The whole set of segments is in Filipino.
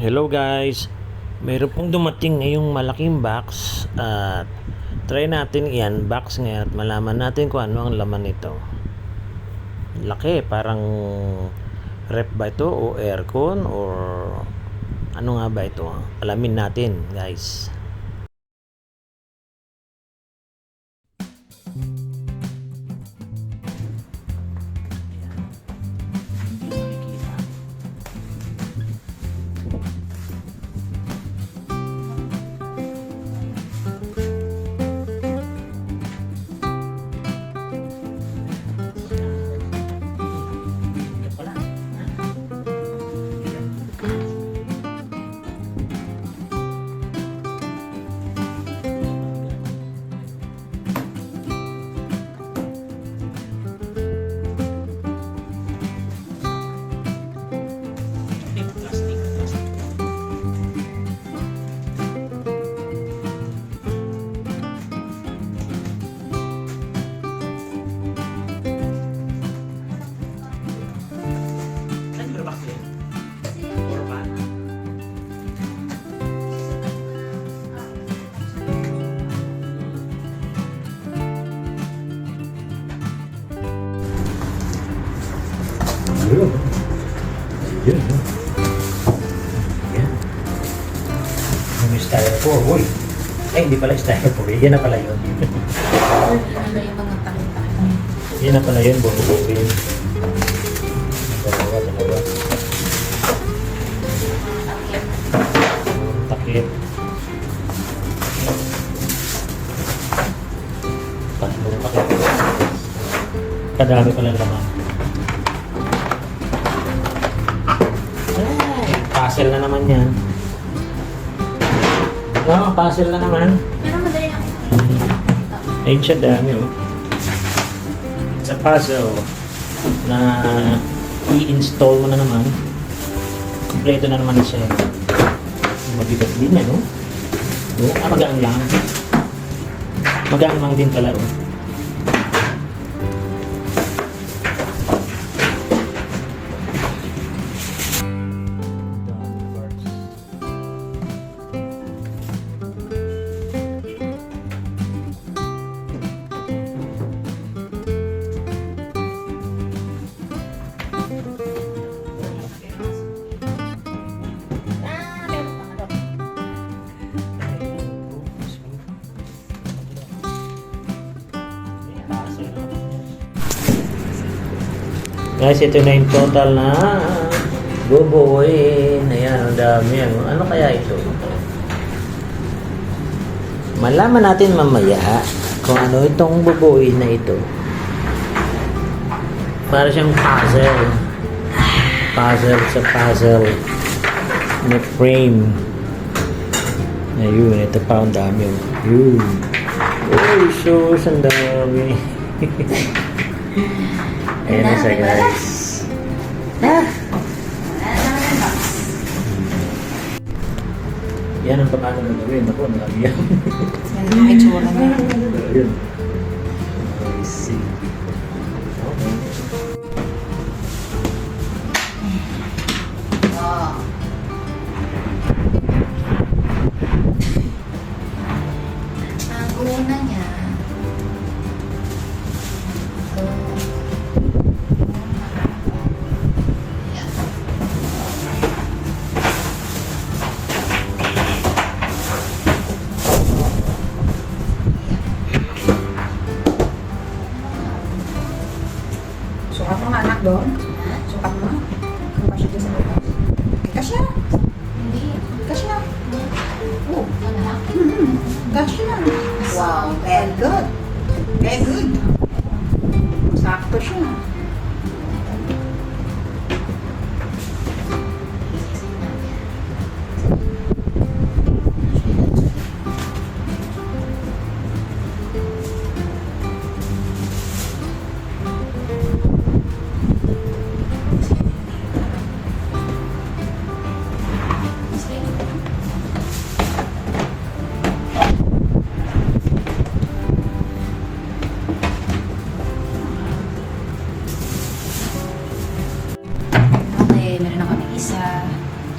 Hello guys, mayroon pong dumating ngayong malaking box at try natin i-unbox ngayon at malaman natin kung ano ang laman nito. Laki, parang rep ba ito o aircon or ano nga ba ito? Alamin natin guys. Styrofoam. Uy. Ay, hindi pala styrofoam. Yan na pala yun. Ano yung mga takot-takot? Yan na pala yun. Bububuin. Dalawa, dalawa. Takip. Tatlong takip. Kadami pala naman. Ay, puzzle na naman yan. Puzzle na naman. Pero madali lang. Ayun siya dami oh. Sa puzzle na i-install mo na naman. Kompleto na naman siya. Mabigat din yan, no? Oh, ah, magaan lang. Magaan lang din pala, oh. Guys, ito na yung total na bubuuin. Ayan, ang dami. Ano, ano kaya ito? Malaman natin mamaya kung ano itong bubuuin na ito. Para siyang puzzle. Puzzle sa puzzle. Na frame. Ayun, ito pa ang dami. oh. Yun. Uy, sus, ang dami. Ayan na siya, guys. Ah! Yan ang paano na gawin. Ako, nalami yan. Yung itsura niya. Ayun. Very good.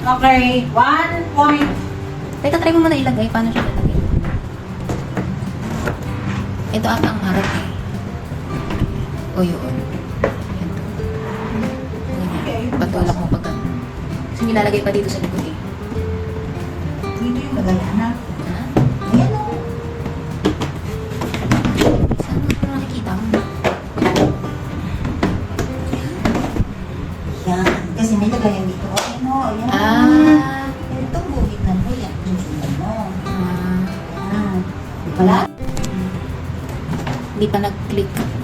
Okay, one point. Teka, try mo muna ilagay. Paano siya lalagay? Ito ata ang harap eh. O yun. Ito. Okay. Patulak mo pag ano. Kasi nilalagay pa dito sa likod eh. Dito yung lagayan pala? Hindi pa nag-click.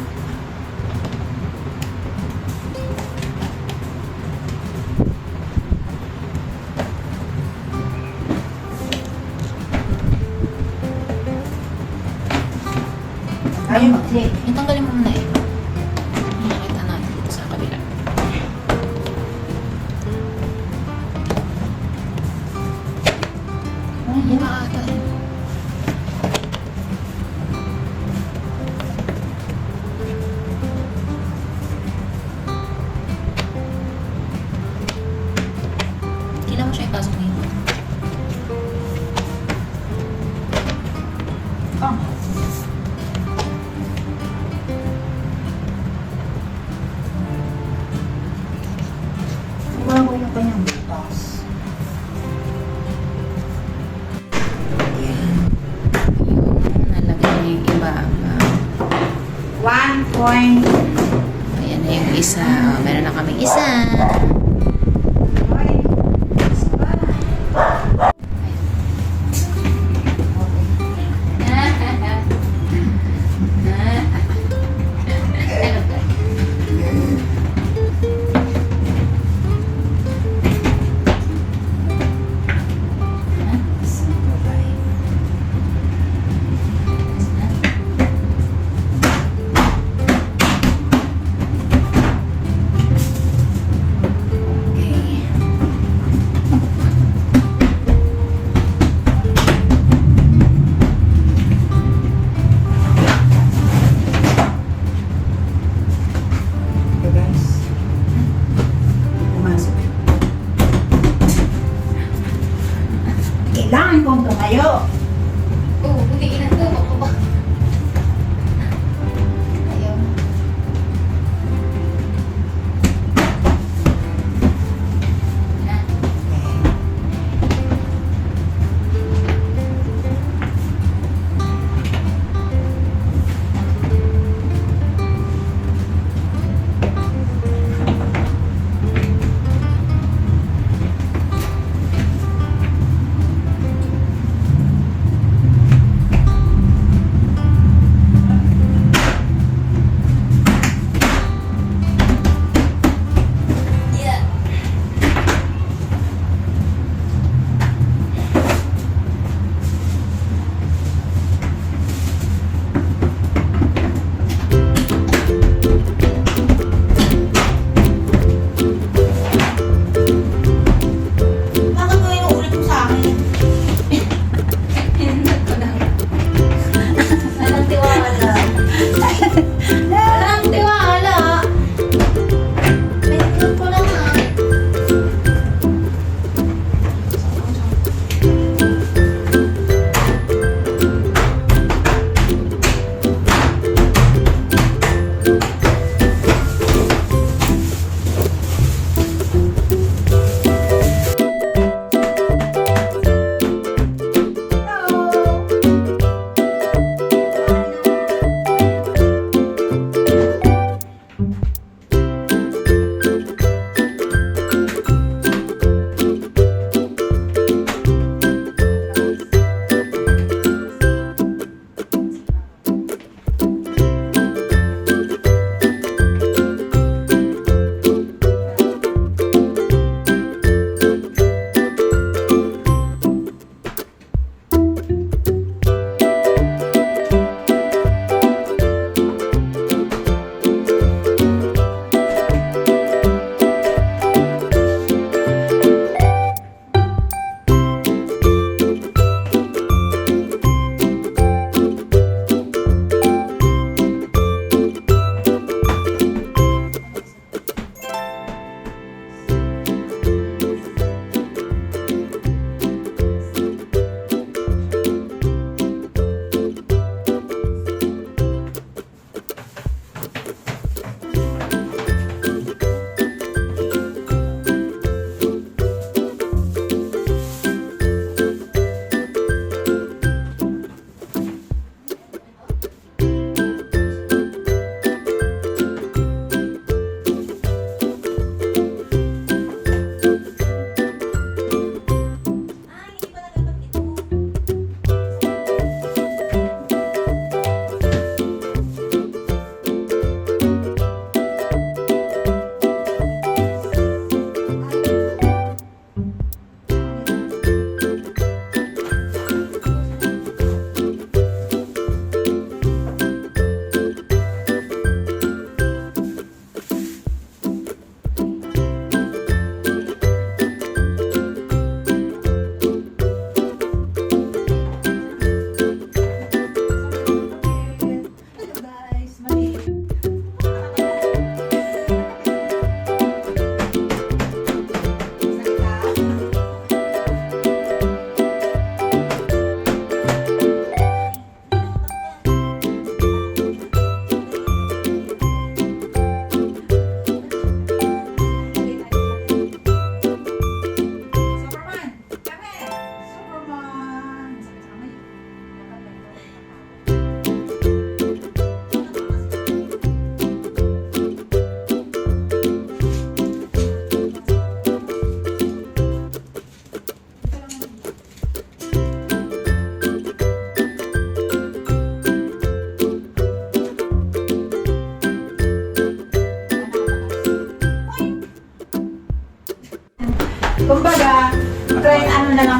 Point. Ayan na yung isa. Oh, meron na kaming isa.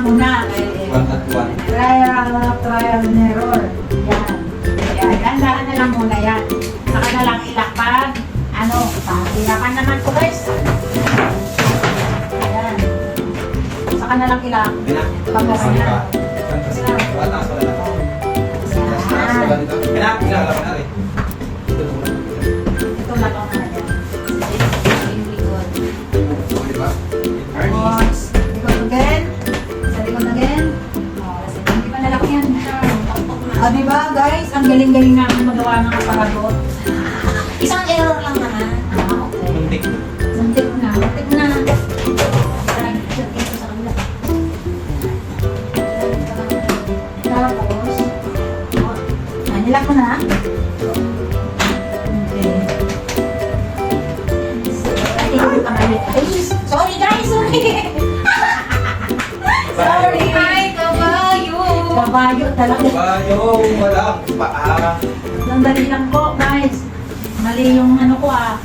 Muna. One at one. Trial, trial and error. Yan. Yan, dahan na lang muna yan. Saka na lang ilakpan. Ano, pahirapan naman ko guys. Yan. Saka na lang ilak. Pina. Pagkakas na. Pataas pala na. Taas pala Yan. nito. Pina, pina lang na rin. Ito Ah, di ba guys? Ang galing-galing namin magawa ng aparato. Isang error lang naman. Ah, okay. Muntik. Suntik na. Mo na. Tapos, ah, nilak mo na. Kabayo talaga. Bayo, walang paa. Sandali lang po, guys. Mali yung ano ko ah.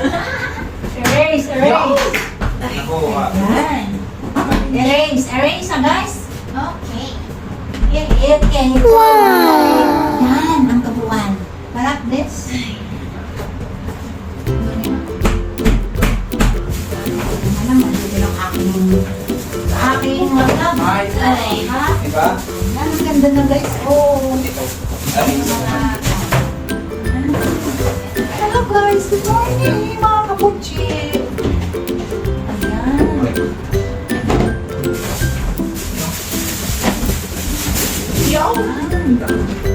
Erase, erase. Ako, ah. Yan. Erase, erase ah, guys. Okay. It, it can wow. Yan, ang kabuuan. Parang this. Alam mo, dito lang aking wala. Ay. Ay, ha? Di ba? Yan, ang ganda na guys. Oh. Ito. Hello guys, good morning mga kapuchi. Ayan. Yan. Wasak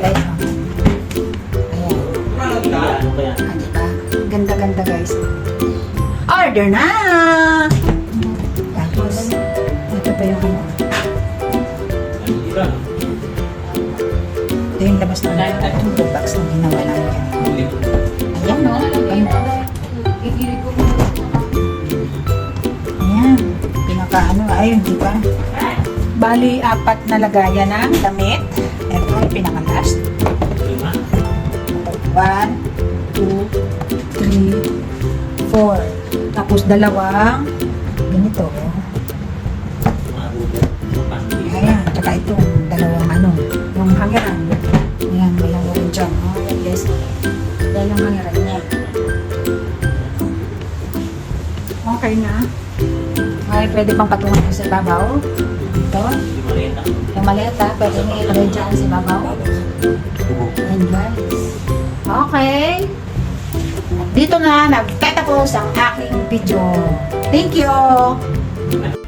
guys. Ayan. Diba? Ganda-ganda guys. Order na! Tapos, ito pa yung ano. Ito yung labas ng two box na ginawa namin kanina. Ayan no, ganda. Ko mo. Ayan, pinaka ano, ayun, di ba? Bali, apat na lagayan ng damit. three, four. Tapos dalawang, ganito. Ayan, tsaka ito, dalawang ano, yung hangeran. Ayan, may hangeran dyan. Oh, ayan guys. Ayan yung hangeran niya. Okay na. Ay, pwede pang patungan sa babaw. Ito. Yung maleta, pwede nilagay dyan sa babaw. And guys. Okay. Dito na nagtatapos ang aking video. Thank you!